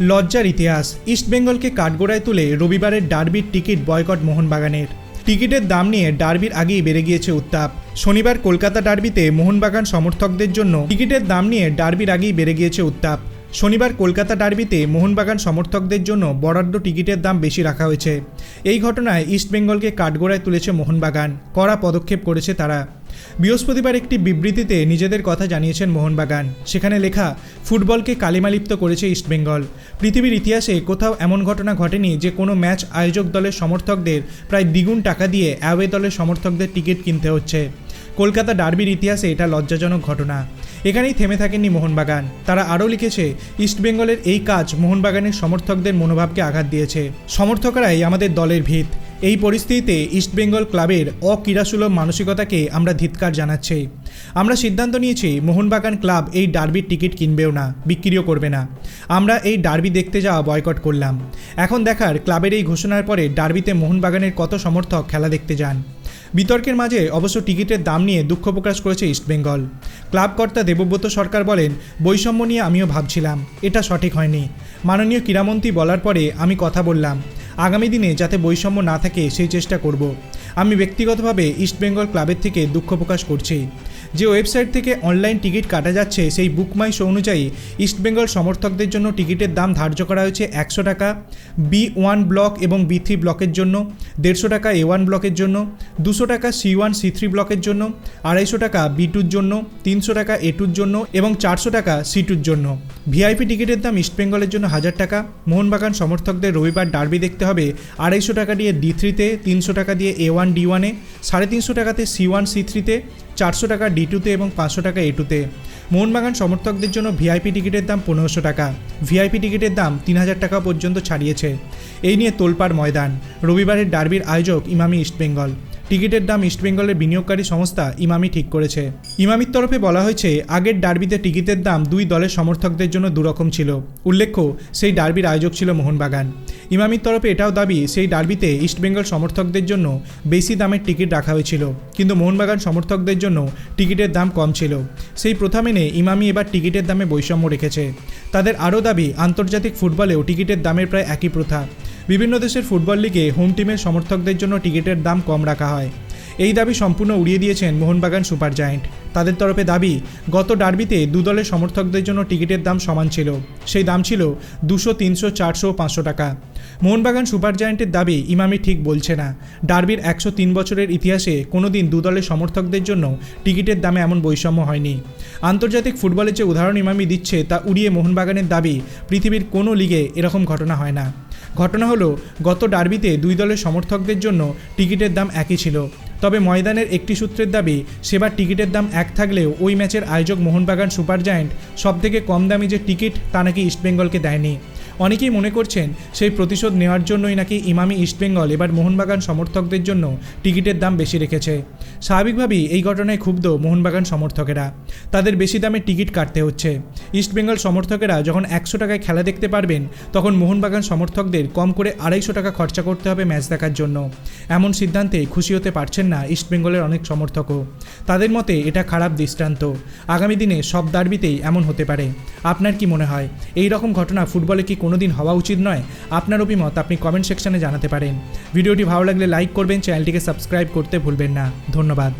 লজ্জার ইতিহাস। ইস্টবেঙ্গলকে কাঠগোড়ায় তুলে রবিবারের ডার্বির টিকিট বয়কট মোহনবাগানের। টিকিটের দাম নিয়ে ডার্বির আগেই বেড়ে গিয়েছে উত্তাপ। শনিবার কলকাতা ডার্বিতে মোহনবাগান সমর্থকদের জন্য টিকিটের দাম নিয়ে ডার্বির আগেই বেড়ে গিয়েছে উত্তাপ। শনিবার কলকাতা ডার্বিতে মোহনবাগান সমর্থকদের জন্য বরাদ্দ টিকিটের দাম বেশি রাখা হয়েছে। এই ঘটনায় ইস্টবেঙ্গলকে কাঠগোড়ায় তুলেছে মোহনবাগান। কড়া পদক্ষেপ করেছে তারা। বৃহস্পতিবার একটি বিবৃতিতে নিজেদের কথা জানিয়েছেন মোহনবাগান। সেখানে লেখা, ফুটবলকে কালিমালিপ্ত করেছে ইস্টবেঙ্গল পৃথিবীর ইতিহাসে কোথাও এমন ঘটনা ঘটেনি যে কোনো ম্যাচ আয়োজক দলের সমর্থকদের প্রায় দ্বিগুণ টাকা দিয়ে অ্যাওয়ে দলের সমর্থকদের টিকিট কিনতে হচ্ছে। কলকাতা ডার্বির ইতিহাসে এটা লজ্জাজনক ঘটনা। এখানেই থেমে থাকেননি মোহনবাগান। তারা আরও লিখেছে ইস্টবেঙ্গলের এই কাজ মোহনবাগানের সমর্থকদের মনোভাবকে আঘাত দিয়েছে। সমর্থকরাই আমাদের দলের ভিত। এই পরিস্থিতিতে ইস্টবেঙ্গল ক্লাবের অক্রীড়াসুলভ মানসিকতাকে আমরা ধিৎকার জানাচ্ছি। আমরা সিদ্ধান্ত নিয়েছি, মোহনবাগান ক্লাব এই ডার্বির টিকিট কিনবেও না, বিক্রিও করবে না। আমরা এই ডার্বি দেখতে যাওয়া বয়কট করলাম। এখন দেখার ক্লাবের এই ঘোষণার পরে ডার্বিতে মোহনবাগানের কত সমর্থক খেলা দেখতে যান। বিতর্কের মাঝে অবশ্য টিকিটের দাম নিয়ে দুঃখ প্রকাশ করেছে ইস্টবেঙ্গল ক্লাবকর্তা দেবব্রত সরকার বলেন, বৈষম্য নিয়ে আমিও ভাবছিলাম। এটা সঠিক হয়নি। মাননীয় ক্রীড়ামন্ত্রী বলার পরে আমি কথা বললাম। আগামী দিনে যাতে বৈষম্য না থাকে, সেই চেষ্টা করব। আমি ব্যক্তিগতভাবে ইস্টবেঙ্গল ক্লাবের থেকে দুঃখ প্রকাশ করছি। যে ওয়েবসাইট থেকে অনলাইন টিকিট কাটা যাচ্ছে, সেই বুকমাই শো অনুযায়ী ইস্টবেঙ্গল সমর্থকদের জন্য টিকিটের দাম ধার্য করা হয়েছে একশো টাকা, বি ওয়ান ব্লক এবং বি থ্রি ব্লকের জন্য, দেড়শো টাকা এ ওয়ান ব্লকের জন্য, দুশো টাকা সি ওয়ান, সি থ্রি ব্লকের জন্য, আড়াইশো টাকা বি টুর জন্য, তিনশো টাকা এ টুর জন্য এবং চারশো টাকা সি টুর জন্য। ভিআইপি টিকিটের দাম ইস্টবেঙ্গলের জন্য হাজার টাকা, মোহনবাগান সমর্থকদের রবিবার ডার্বি দেখতে হবে, আড়াইশো টাকা দিয়ে ডি থ্রিতে, তিনশো টাকা দিয়ে এ ওয়ান, ডি ওয়ানে, সাড়ে তিনশো টাকাতে সি ওয়ান, সি থ্রিতে, চারশো টাকা ডি টুতে এবং পাঁচশো টাকা এ টুতে মোহনবাগান সমর্থকদের জন্য ভিআইপি টিকিটের দাম পনেরোশো টাকা। ভিআইপি টিকিটের দাম তিন হাজার টাকা পর্যন্ত ছাড়িয়েছে। এই নিয়ে তোলপাড় ময়দান। রবিবারের ডার্বির আয়োজক ইমামি ইস্টবেঙ্গল টিকিটের দাম ইস্টবেঙ্গলের বিনিয়োগকারী সংস্থা ইমামি ঠিক করেছে। ইমামির তরফে বলা হয়েছে, আগের ডার্বিতে টিকিটের দাম দুই দলের সমর্থকদের জন্য দুরকম ছিল। উল্লেখ্য, সেই ডার্বির আয়োজক ছিল মোহনবাগান। ইমামির তরফে এটাও দাবি, সেই ডার্বিতে ইস্টবেঙ্গল সমর্থকদের জন্য বেশি দামের টিকিট রাখা হয়েছিল। কিন্তু মোহনবাগান সমর্থকদের জন্য টিকিটের দাম কম ছিল। সেই প্রথা মেনে ইমামি এবার টিকিটের দামে বৈষম্য রেখেছে। তাদের আরও দাবি, আন্তর্জাতিক ফুটবলেও টিকিটের দামের প্রায় একই প্রথা। বিভিন্ন দেশের ফুটবল লিগে হোম টিমের সমর্থকদের জন্য টিকিটের দাম কম রাখা হয়। এই দাবি সম্পূর্ণ উড়িয়ে দিয়েছেন মোহনবাগান সুপার জায়েন্ট। তাদের তরফে দাবি, গত ডার্বিতে দু দলের সমর্থকদের জন্য টিকিটের দাম সমান ছিল। সেই দাম ছিল দুশো, তিনশো, চারশো, পাঁচশো টাকা। মোহনবাগান সুপার জায়েন্টের দাবি ইমামি ঠিক বলছে না। ডার্বির একশো তিন বছরের ইতিহাসে কোনোদিন দু দলের সমর্থকদের জন্য টিকিটের দামে এমন বৈষম্য হয়নি। আন্তর্জাতিক ফুটবলের যে উদাহরণ ইমামি দিচ্ছে তা উড়িয়ে মোহনবাগানের দাবি, পৃথিবীর কোনো লিগে এরকম ঘটনা হয় না। ঘটনা হলো, গত ডার্বিতে দুই দলের সমর্থকদের জন্য টিকিটের দাম একই ছিল। তবে ময়দানের একটি সূত্রের দাবি, সেবার টিকিটের দাম এক থাকলেও ওই ম্যাচের আয়োজক মোহনবাগান সুপার জায়েন্ট সবথেকে কম দামি যে টিকিট তা নাকি ইস্টবেঙ্গলকে দেয়নি। অনেকেই মনে করছেন সেই প্রতিশোধ নেওয়ার জন্যই নাকি ইমামি ইস্টবেঙ্গল এবার মোহনবাগান সমর্থকদের জন্য টিকিটের দাম বেশি রেখেছে। স্বাভাবিকভাবেই এই ঘটনায় ক্ষুব্ধ মোহনবাগান সমর্থকেরা। তাদের বেশি দামে টিকিট কাটতে হচ্ছে। ইস্টবেঙ্গল সমর্থকেরা যখন একশো টাকায় খেলা দেখতে পারবেন, তখন মোহনবাগান সমর্থকদের কম করে আড়াইশো টাকা খরচা করতে হবে ম্যাচ দেখার জন্য। এমন সিদ্ধান্তে খুশি হতে পারছেন না ইস্টবেঙ্গলের অনেক সমর্থকও। তাদের মতে এটা খারাপ দৃষ্টান্ত। আগামী দিনে সব দার্বিতেই এমন হতে পারে। আপনার কি মনে হয়? এই রকম ঘটনা ফুটবলে কি কোনোদিন হওয়া উচিত নয়। আপনার অভিমত আপনি কমেন্ট সেকশনে জানাতে পারেন। ভিডিওটি ভালো লাগলে লাইক করবেন চ্যানেলটিকে সাবস্ক্রাইব করতে ভুলবেন না। ধন্যবাদ।